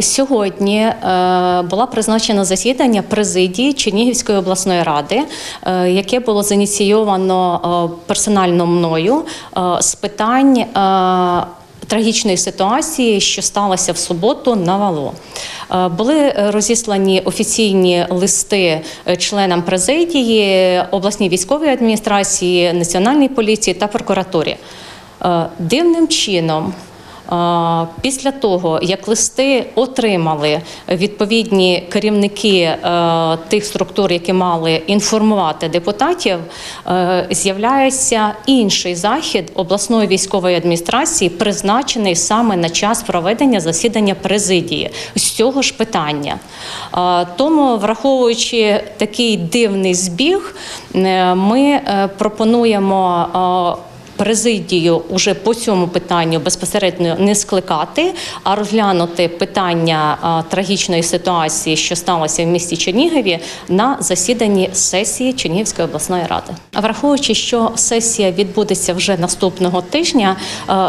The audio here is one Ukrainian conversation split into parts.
Сьогодні е, була призначена засідання президії Чернігівської обласної ради, е, яке було зініційовано е, персонально мною з питань. Трагічної ситуації, що сталося в суботу на вало, були розіслані офіційні листи членам президії, обласній військової адміністрації, національній поліції та прокуратурі. Дивним чином Після того, як листи отримали відповідні керівники е, тих структур, які мали інформувати депутатів, е, з'являється інший захід обласної військової адміністрації, призначений саме на час проведення засідання президії з цього ж питання. Тому, враховуючи такий дивний збіг, е, ми пропонуємо. Президію уже по цьому питанню безпосередньо не скликати, а розглянути питання трагічної ситуації, що сталося в місті Чернігові, на засіданні сесії Чернігівської обласної ради. Враховуючи, що сесія відбудеться вже наступного тижня,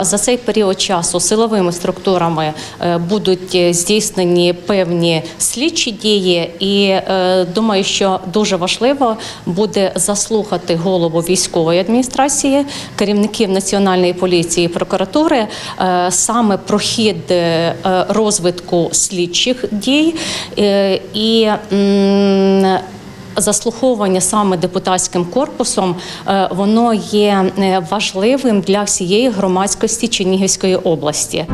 за цей період часу силовими структурами е, будуть здійснені певні слідчі дії, і е, думаю, що дуже важливо буде заслухати голову військової адміністрації, керівників національної поліції і прокуратури е, саме прохід е, розвитку слідчих дій е, і Заслуховування саме депутатським корпусом воно є важливим для всієї громадськості Чернігівської області.